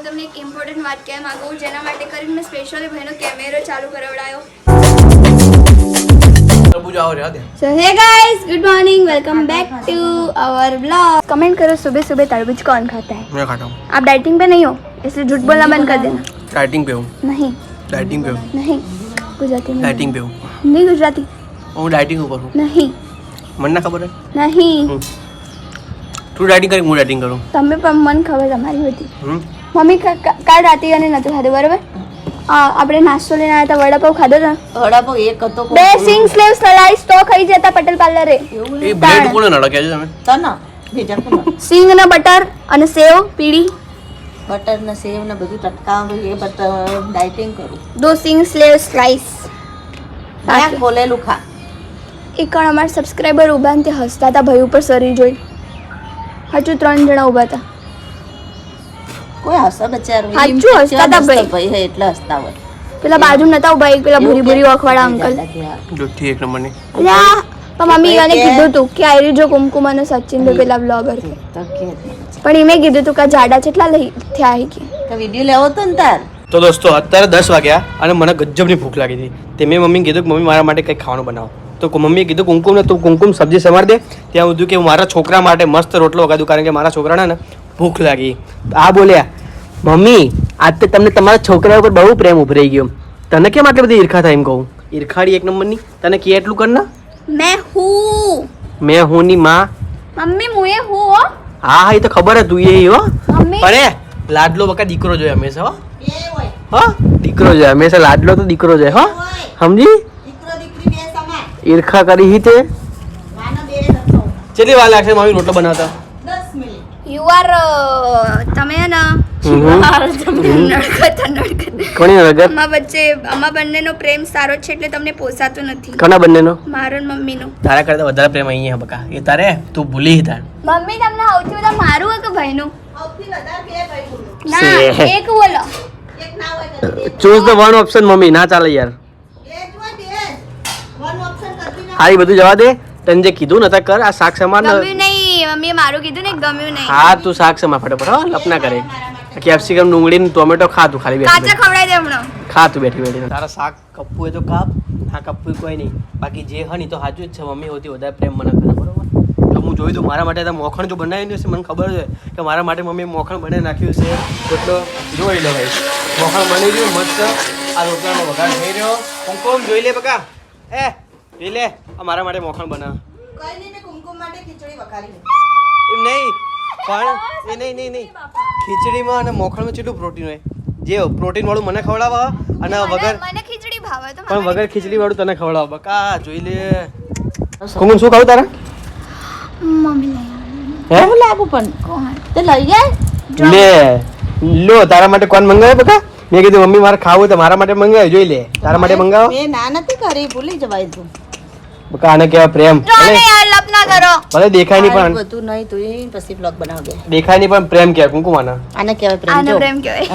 હું તમને એક ઇમ્પોર્ટન્ટ વાત કહેવા માંગુ છું જેના માટે કરીને મેં સ્પેશિયલી ભાઈનો કેમેરો ચાલુ કરાવડાયો તરબૂચ આવો રહ્યા દે So hey guys, good morning. Welcome back to our vlog. Comment करो सुबह सुबह तरबूज कौन खाता है मैं खाता हूँ आप डाइटिंग पे नहीं हो इसलिए झूठ बोलना बंद कर देना डाइटिंग पे हूँ नहीं डाइटिंग पे हूँ नहीं गुजराती में डाइटिंग पे हूँ नहीं गुजराती હું ડાયટિંગ ઉપર હું नहीं મને ના ખબર હે नहीं તું ડાયટિંગ કરી હું ડાયટિંગ કરું તમે પણ મન ખબર તમારી બધી હમ મમ્મી કાલ રાતે અને નહોતું ખાધું બરાબર? આ આપણે નાસ્તો લઈને આવ્યા હતા વડાપાવ ખાધો હતો વડાપાવ એક હતો બે સિંગ સ્લેવ સ્લાઈસ તો ખાઈ જતા પટેલ પાર્લરે. એ બ્રેડ કોને નડકે છે તમે? તના બીજા સિંગ ને. બટર અને સેવ પીળી. બટર ને સેવ ને બધું ટટકા એ બટર ડાયટિંગ કરું. દો સિંગ સ્લેવ સ્લાઈસ મેં બોલેલું ખા. એક અમારા સબસ્ક્રાઈબર ઊભા ને તે હસતા હતા ભાઈ ઉપર સરી જોઈ. હજુ ત્રણ જણા ઊભા હતા. કોઈ હસે બચારું? એમ હસતા કેવા ભાઈ. ભાઈ હે એટલે હસતા હોય. પેલા બાજુ નતા ઊભા એક પેલા ભૂરી ભૂરી વખવાળા અંકલ. જોઠી એક નંબરની. અલ્યા પણ મમ્મી એને કીધું તું કે આયરી જો કુમકુમ અને સચિન બે પેલા બ્લોગર કે પણ એમે કીધું તું કે જાડા કેટલા લઈ થયા હે કે. તો વિડિયો લેવો તો ને તાર? તો દોસ્તો અત્યારે દસ વાગ્યા અને મને ગજબની ભૂખ લાગી હતી. તે મેં મમ્મીને કીધું કે મમ્મી મારા માટે કંઈક ખાવાનું બનાવો. તો મમ્મીએ કીધું કુમકુમને તું કુમકુમ સબ્જી સમાર દે. ત્યાં સુધી કે હું મારા છોકરા માટે મસ્ત રોટલો વગાડું કારણ કે મારા છોકરાને ને ભૂખ લાગી. આ બોલ્યા મમ્મી આજ તો તમને તમારા છોકરા ઉપર બહુ પ્રેમ ઉભરાઈ ગયો. તને કેમ આટલી બધી ઈર્ખા થાય એમ કહું? ઈર્ખાડી એક નંબરની. તને કે એટલું કર ના મેં હું. મેં હું ની માં. મમ્મી મુએ હું હો. હા હા એ તો ખબર હતું તું એ હો. અરે લાડલો બકા દીકરો જોઈએ હંમેશા હો. એ હોય. હો દીકરો જોઈએ હંમેશા લાડલો તો દીકરો જોઈએ હો. સમજી? દીકરો દીકરી બે સમાન. ઈર્ખા કરી હી તે કેટલી વાર લાગશે મમ્મી રોટલો બનાવતા? યુ આર તમે હે ને કોની રગત અમા વચ્ચે અમા બંનેનો પ્રેમ સારો છે એટલે તમને પોસાતું નથી. કોના બંનેનો? મારો ને મમ્મીનો. તારા કરતા વધારે પ્રેમ અહીંયા બકા. એ તારે? તું ભૂલી તાર. મમ્મી તમને સૌથી વધારે મારું કે ભાઈનું? સૌથી વધારે બે ભાઈ ના એક બોલો. એક ના હોય choose the one option mummy. ના ચાલે યાર. બે જ હોય બે જ. One option કરતી ના આ બધું જવા દે. તને જે કીધું નતા કર. આ શાક સમાર ને ગમ્યું નહીં. મમ્મીએ મારું કીધું ને ગમ્યું નહીં. હા તું શાક સમાર ફટાફટ હો. લપના કરે. કેપ્સિકમ ડુંગળી ને ટોમેટો ખાતું ખાલી બેઠી કાચા ખવડાવી દે હમણાં. ખા બેઠી બેઠી. તારા શાક કપ્પુ હોય તો કાપ ના કપ્પુ કોઈ નહીં. બાકી જે હની તો સાચું જ છે મમ્મી હોતી વધારે પ્રેમ મને કરે બરોબર? તો હું જોઈ દઉં મારા માટે તો મોખણ જો બનાવ્યું છે મને ખબર છે કે મારા માટે મમ્મી મોખણ બનાવી નાખ્યું છે. એટલો જોઈ લે ભાઈ. મોખણ બની ગયું મસ્ત. આ રોટલાનો વઘાર થઈ રહ્યો. કુમકુમ જોઈ લે બકા. એ જોઈ લે. આ મારા માટે મોખણ બનાવ. કઈ નહીં ને કુમકુમ માટે ખીચડી વઘારી એમ નહીં. પણ એ નહીં નહીં નહીં. ખીચડીમાં અને મોખણમાં કેટલું પ્રોટીન હોય? જે પ્રોટીન વાળું મને ખવડાવવા અને વગર મને- ખીચડી ભાવે તો પણ વગર ખીચડી વાળું તને ખવડાવવા બકા જોઈ લે. કુમુન શું ખાવું તારા? મમ્મી લઈ હે? લાગુ પણ? કોણ? તે લઈ જાય? લે. લો તારા માટે કોણ મંગાવે બકા? મેં કીધું મમ્મી મારે ખાવું તો મારા માટે મંગાવે જોઈ લે. તારા માટે મંગાવો. મેં ના નથી કરી ભૂલી જવાય તું. બકા આને કેવા પ્રેમ. ભલે લપ ના કરો. ભલે દેખાય નહીં પણ બધું નહીં તું એ પછી બ્લોગ બનાવ દે દેખાય નહીં પણ પ્રેમ કે કુમકુમ માના આને કહેવાય પ્રેમ આને પ્રેમ કહેવાય.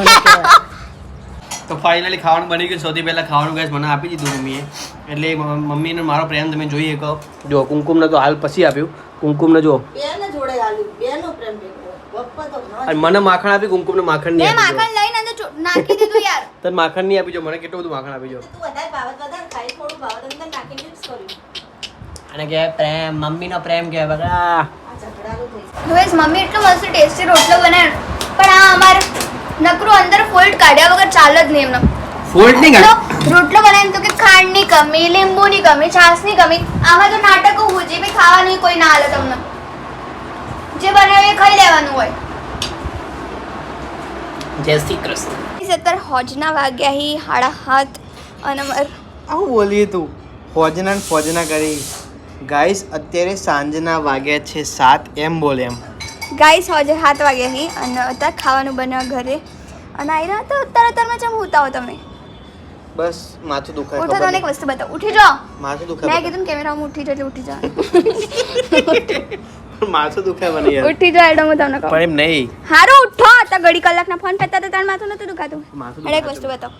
તો ફાઇનલી ખાવાનું બની ગયું. સૌથી પહેલા ખાવાનું ગેસ મને આપી દીધું મમ્મીએ. એટલે મમ્મી મમ્મીને મારો પ્રેમ તમે જોઈ શકો. જો કુમકુમને તો હાલ પછી આપ્યું. કુમકુમને જો. બેને જોડે આલ્યું બેનો પ્રેમ ભેગો પપ્પા તો ઘણા અને મને માખણ આપી કુમકુમને માખણ નહીં આપી માખણ લઈને અંદર ચો- નાખી દીધું યાર. તને માખણ નહીં આપી જો. મને કેટલું બધું માખણ આપી જો તું વધારે ભાવત વધારે ખાઈ થોડું ભાવત અંદર નાખીને મિક્સ કર્યું અને કે પ્રેમ મમ્મીનો પ્રેમ કે બગા આ. ઝઘડાનું જોઈશ મમ્મી એટલો મસ્ત ટેસ્ટી રોટલો બનાવે. પણ આ અમારે નકરું અંદર ફોલ્ટ કાઢ્યા વગર ચાલે જ નહીં એમનો. ફોલ્ટ નહીં કાઢ રોટલો બનાવીને તો કે ખાંડની કમી લીંબુની કમી છાશની કમી આમાં તો નાટકો હું જે બી ખાવાની કોઈ ના હાલે તમને. જે બનાવે એ ખાઈ લેવાનું હોય. જય શ્રી કૃષ્ણ. અત્યારે હોજના વાગ્યા હી હાડા હાથ અને અમાર આવું બોલીએ તું. ફોજના ને ફોજના કરી. ગાઈસ અત્યારે સાંજના વાગ્યા છે સાત. એમ બોલે એમ. ગાઈસ હજે સાત વાગ્યા હી અને અત્યારે ખાવાનું બન્યા ઘરે. અને રહ્યા તો અત્યારે અત્યારમાં ચમ હોતા હો તમે? બસ માથું દુખાય ઉઠો તમને એક વસ્તુ બતાવ. ઉઠી જાઓ. માથું મેં દુખાય કીધું ને કેમેરામાં ઉઠી જાઓ એટલે ઉઠી જાઓ. માથું દુખાય બની યાર. ઉઠી જાઓ એડો હું તમને કહું. પણ એમ નહીં. હારો ઉઠો. તો ઘડી કલાકના ફોન કરતા હતા તાર માથું નતું દુખાતું. માથું એક વસ્તુ બતાવ.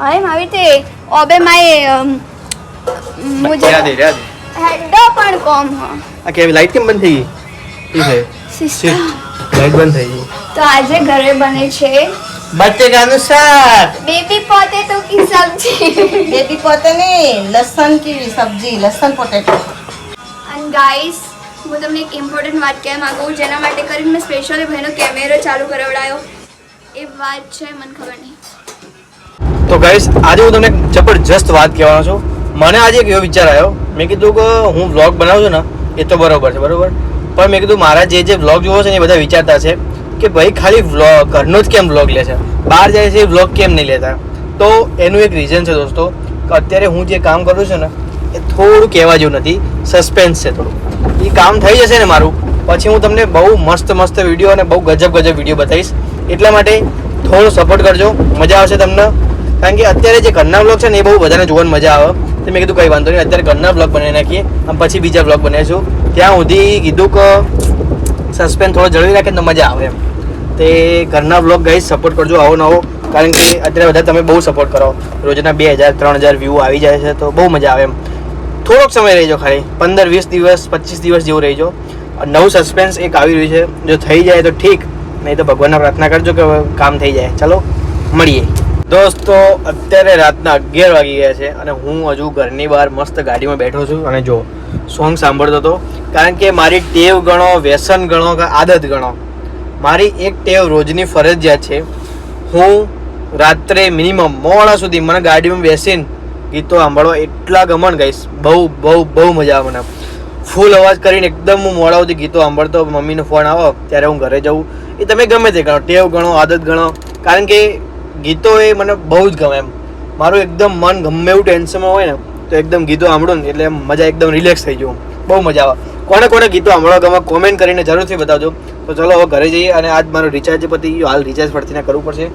હા એમ આવી રીતે ઓબે માય દે રહ્યા દે હેડો પણ કોમ હા. આ લાઈટ કેમ બંધ થઈ ગઈ? એ છે? સિસ્ટર લાઈટ બંધ થઈ ગઈ. તો આજે ઘરે બને છે. બટેકાનું શાક. બેબી પોતે તો કી સબ્જી. બેબી પોતે ને લસણ કી સબ્જી? લસણ પોટેટો. એન્ડ ગાઈસ હું તમને એક ઇમ્પોર્ટન્ટ વાત કહેવા માંગુ છું, જેના માટે કરીને મેં સ્પેશિયલી ભાઈનો કેમેરો ચાલુ કરાવડાયો. એ વાત છે મને ખબર નહીં. તો ગાઈસ આજે હું તમને જબરજસ્ત વાત કહેવાનો છું. મને આજે એક એવો વિચાર આવ્યો. મેં કીધું કે હું વ્લોગ બનાવું છું ને, એ તો બરોબર છે, બરાબર. પણ મેં કીધું મારા જે જે વ્લોગ જોવો છે ને એ બધા વિચારતા છે કે ભાઈ ખાલી વ્લોગ ઘરનો જ કેમ વ્લોગ લે છે? બહાર જાય છે એ વ્લોગ કેમ નહીં લેતા? તો એનું એક રીઝન છે દોસ્તો, કે અત્યારે હું જે કામ કરું છું ને, એ થોડું કહેવા જેવું નથી સસ્પેન્સ છે થોડું. એ કામ થઈ જશે ને મારું, પછી હું તમને બહુ મસ્ત મસ્ત વીડિયો અને બહુ ગજબ ગજબ વીડિયો બતાવીશ. એટલા માટે થોડો સપોર્ટ કરજો, મજા આવશે તમને. કારણ કે અત્યારે જે ઘરના વ્લોગ છે ને, એ બહુ બધાને જોવાની મજા આવે. તો મેં કીધું કંઈ વાંધો નહીં, અત્યારે ઘરના બ્લોગ બનાવી નાખીએ. અને પછી બીજા બ્લોગ બનાવીશું. ત્યાં સુધી કીધું કે સસ્પેન્સ થોડો જળવી રાખે તો મજા આવે એમ. તે ઘરના બ્લોગ ગઈ સપોર્ટ કરજો આવો નવો કારણ કે અત્યારે બધા તમે બહુ સપોર્ટ કરો. રોજના બે હજાર, ત્રણ હજાર વ્યૂ આવી જાય છે તો બહુ મજા આવે એમ. થોડોક સમય રહીજો ખાલી. પંદર, વીસ દિવસ, પચીસ દિવસ જેવું રહીજો. નવું સસ્પેન્સ એક આવી રહ્યું છે. જો થઈ જાય તો ઠીક. નહીં તો ભગવાનના પ્રાર્થના કરજો કે કામ થઈ જાય. ચાલો, મળીએ. દોસ્તો, અત્યારે રાતના અગિયાર વાગી ગયા છે અને હું હજુ ઘરની બહાર મસ્ત ગાડીમાં બેઠો છું. અને જો, સોંગ સાંભળતો હતો. કારણ કે મારી ટેવ ગણો, વ્યસન ગણો કે આદત ગણો, મારી એક ટેવ રોજની ફરજિયાત છે. હું રાત્રે મિનિમમ મોડા સુધી મને ગાડીમાં બેસીને ગીતો સાંભળવા એટલા ગમન ગઈશ. બહુ બહુ બહુ મજા આવે મને. ફૂલ અવાજ કરીને એકદમ હું મોડા સુધી ગીતો સાંભળતો, મમ્મીનો ફોન આવો ત્યારે હું ઘરે જઉં. એ તમે ગમે તે ગણો, ટેવ ગણો, આદત ગણો. કારણ કે ગીતો એ મને બહુ જ ગમે એમ. મારું એકદમ મન ગમે એવું ટેન્શનમાં હોય ને, તો એકદમ ગીતો સાંભળું ને એટલે મજા એકદમ રિલેક્સ થઈ જવું બહુ મજા આવે. કોને કોને ગીતો સાંભળવા ગમે કોમેન્ટ કરીને જરૂરથી બતાવજો. તો ચલો હવે ઘરે જઈએ અને આજ મારો રિચાર્જ પતી ગયો. હાલ રિચાર્જ ફરીથી કરવું પડશે.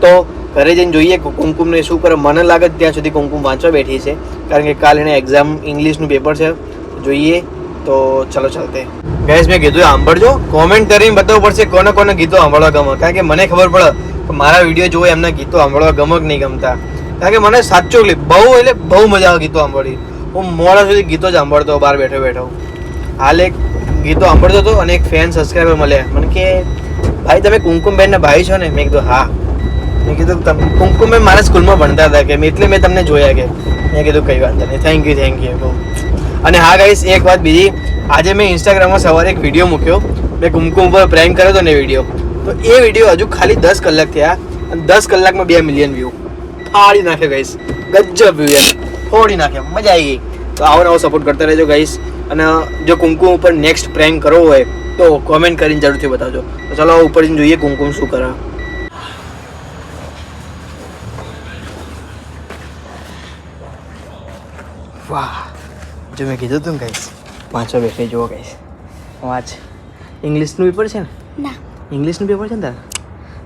તો ઘરે જઈને જોઈએ કુમકુમને શું કરે. મને લાગે ત્યાં સુધી કુમકુમ વાંચવા બેઠી છે. કારણ કે કાલ એને એક્ઝામ ઇંગ્લિશનું પેપર છે. જોઈએ. તો ચલો ચાલતે. ગેસ મેં કીધું સાંભળજો. કોમેન્ટ કરીને બતાવવું પડશે કોને કોને ગીતો સાંભળવા ગમે. કારણ કે મને ખબર પડે મારા વીડિયો જોઈ એમના ગીતો સાંભળવા ગમક નહીં ગમતા? કારણ કે મને સાચો એટલે બહુ એટલે બહુ મજા આવે ગીતો સાંભળી હું મોડા સુધી ગીતો જ સાંભળતો, બહાર બેઠો બેઠો. હાલ એક ગીતો સાંભળતો હતો અને એક ફેન સબસ્ક્રાઈબર મળ્યા. મને કે, ભાઈ, તમે કુમકુમબેનના ભાઈ છો ને? મેં કીધું, હા. મેં કીધું, તમ કુમકુમબેન મારા સ્કૂલમાં ભણતા હતા કે, એટલે મેં તમને જોયા કે. મેં કીધું, કઈ વાંધો નહીં. થેન્ક યુ થેન્ક યુ અને હા ગાઈસ એક વાત બીજી. આજે મેં ઇન્સ્ટાગ્રામમાં સવારે એક વીડિયો મૂક્યો. મેં કુમકુમ ઉપર પ્રેન્ક કર્યો હતો ને વીડિયો તો એ વીડિયો હજુ ખાલી દસ કલાક થયા અને દસ કલાકમાં બે મિલિયન વ્યૂ ફાડી નાખે ગઈશ ગજબ વ્યૂ એમ ફોડી નાખે. મજા આવી ગઈ. તો આવો નવો સપોર્ટ કરતા રહેજો ગઈશ અને જો કુમકુમ ઉપર નેક્સ્ટ પ્રેન્ક કરવો હોય, તો કોમેન્ટ કરીને જરૂરથી બતાવજો. તો ચલો ઉપર જઈને જોઈએ કુમકુમ શું કરે. વાહ. જો મેં કીધું તું ને કહીશ વાંચો બેસી જુઓ કહીશ વાંચ. ઇંગ્લિશનું પેપર છે ને? ના. ઇંગ્લિશનું પેપર છે ને તારે?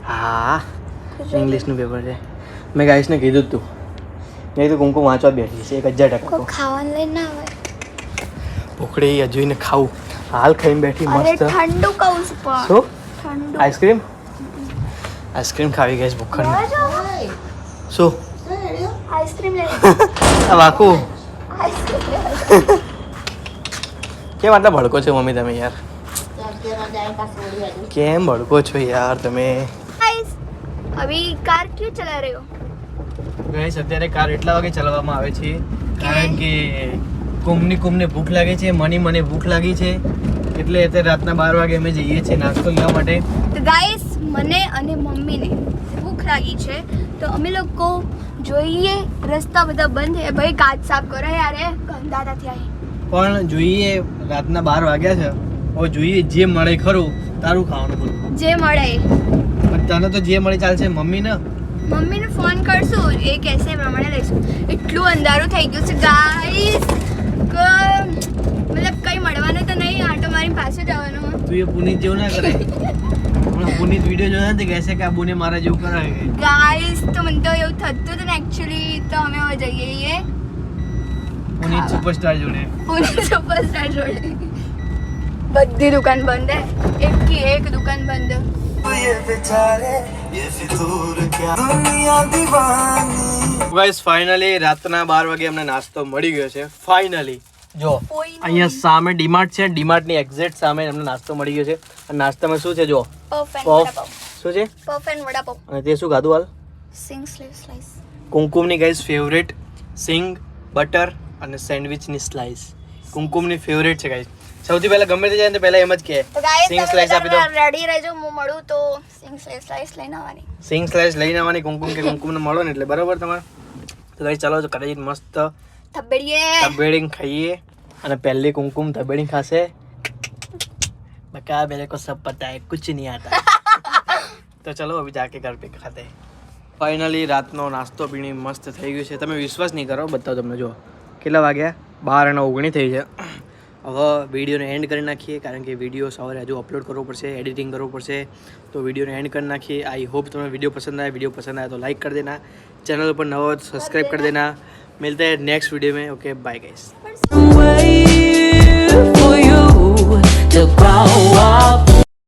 હા ઇંગ્લિશનું પેપર છે. મેં ગાઈસને કીધું તું. નહીં તો કુમકુમ વાંચવા બેઠી છે એક હજાર ટકા ખાવાનું લઈને ના આવે. ભૂખડી હજુ એને ખાવું. હાલ ખાઈને બેઠી મસ્ત. ઠંડુ કહું છું પણ. શું? ઠંડુ. આઈસ્ક્રીમ આઈસ્ક્રીમ ખાવી ગઈ ભૂખડ શું? આઈસ્ક્રીમ લઈ આ વાકુ. કેમ આટલા ભડકો છો મમ્મી તમે યાર? કેમ ભડકો છો યાર તમે? અભી કાર ક્યુ ચલા રહ્યો? ગાઈસ અત્યારે કાર એટલા વાગે ચલાવવામાં આવે છે કારણ કે કુમની કુમને ભૂખ લાગે છે મની મને ભૂખ લાગી છે એટલે અત્યારે રાતના બાર વાગે અમે જઈએ છીએ નાસ્તો લેવા માટે. તો ગાઈસ મને અને મમ્મીને ભૂખ લાગી છે તો અમે લોકો જોઈએ રસ્તા બધા બંધ છે. ભાઈ કાચ સાફ કરો યાર ગંદા નથી આવી પણ જોઈએ રાતના બાર વાગ્યા છે. હવે જોઈએ જે મળે ખરું તારું ખાવાનું બોલ. જે મળે. તને તો જે મળે ચાલશે મમ્મી ને મમ્મીને ફોન કરશું એ કહેશે પ્રમાણે લઈશું. એટલું અંધારું થઈ ગયું છે. ગાઈસ કે મતલબ કઈ મળવાનું તો નહીં આટો મારી પાસે જવાનું તું એ પુનિત જેવું ના કરે. હમણાં પુનિત વીડિયો જોયો ને કહેશે કે આ બુને મારા જેવું કરાવે ગાઈસ તો મને તો એવું થતું હતું ને એકચ્યુઅલી તો અમે હવે જઈએ પુનિત સુપરસ્ટાર જોડે. પુનિત સુપરસ્ટાર જોડે. બધી દુકાન બંધ હે. એક થી એક દુકાન બંધ. ગાઈસ ફાઇનલી રાતના બાર વાગે અમને નાસ્તો મળી ગયો છે. ફાઇનલી જો અહીંયા સામે ડીમાર્ટ છે. ડીમાર્ટની એક્ઝેક્ટ સામે અમને નાસ્તો મળી ગયો છે. અને નાસ્તામાં શું છે જો? પફ શું છે? પફ એન્ડ વડાપાવ અને તે શું ખાધું હાલ? સિંગ સ્લીવ સ્લાઈસ કુમકુમની ફેવરેટ સિંગ બટર અને સેન્ડવિચની સ્લાઈસ કુમકુમની ફેવરેટ છે ગાઈઝ સૌથી પહેલા ગમે તે જાય ને પહેલા એમ જ કે સિંગ સ્લાઇસ આપી દો. રેડી રહેજો હું મળું તો સિંગ સ્લાઇસ લઈને આવવાની. સિંગ સ્લાઇસ લઈને આવવાની કુમકુમ કે કુમકુમને મળો ને એટલે બરાબર તમારે. તો ગાઈસ ચાલો કદાચ મસ્ત થબ્બડીએ તબેડીને ખાઈએ અને પહેલી કુમકુમ તબેડી ખાશે. બકા મેરે કો સબ પતા હે કુછ નહીં આતા. તો ચલો અભી જાકે ઘર પે ખાતે. ફાઇનલી રાતનો નાસ્તો પીણી મસ્ત થઈ ગયું છે. તમે વિશ્વાસ નહીં કરો બતાવો તમને જો કેટલા વાગ્યા? બાર અને ઓગણી થઈ છે. હવે વિડીયોને એન્ડ કરી નાખીએ કારણ કે વિડીયો સવારે હજુ અપલોડ કરવો પડશે એડિટિંગ કરવું પડશે તો વિડીયોને એન્ડ કરી નાખીએ આઈ હોપ તમને વિડીયો પસંદ आए वीडियो पसंद आए तो लाइक कर देना चैनल पर नवा हो तो सब्सक्राइब कर देना मिलते हैं नेक्स्ट वीडियो में ओके बाय गाइस